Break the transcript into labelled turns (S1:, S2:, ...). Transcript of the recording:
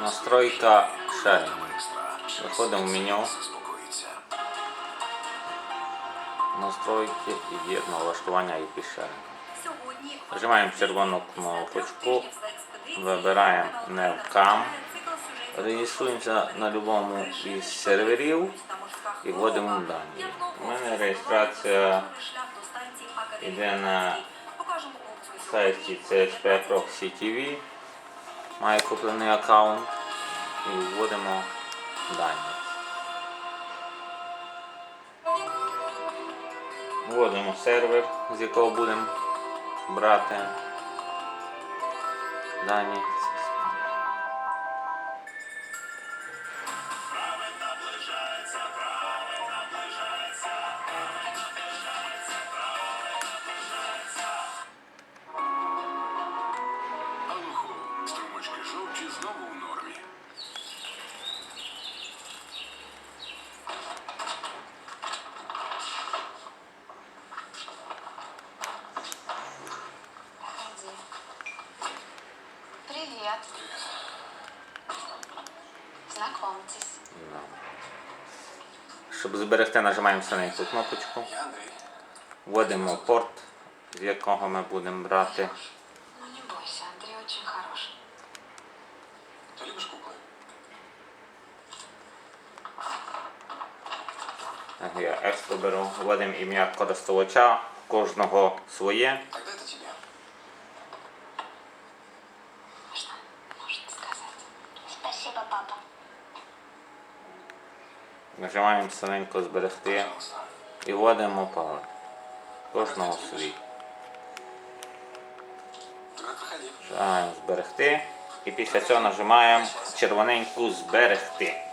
S1: Настройка шерінг. Виходимо в меню. Настройки і є налаштування IP шерінг. Нажимаємо червону кнопочку, вибираємо Nevcam, реєструємося на будь-якому із серверів і вводимо дані. У мене реєстрація йде на сайті CSP Proxy TV. Маю куплений аккаунт і вводимо дані. Вводимо сервер, з якого будемо брати дані.
S2: Привет. Знакомьтесь.
S1: Да. Щоб зберегти, нажимаємо синеньку кнопочку. Вводимо порт, з якого ми будемо брати.
S2: Ну не бойся, Андрей очень хороший.
S3: Ти любиш кукли?
S1: Так, Я екстро беру, вводимо ім'я користувача, кожного своє.
S3: Тогда это
S4: Спасибо, папа.
S1: Нажимаємо синенько зберегти і вводимо пароль. Кожного свій. Нажимаємо зберегти. І після цього нажимаємо червоненьку зберегти.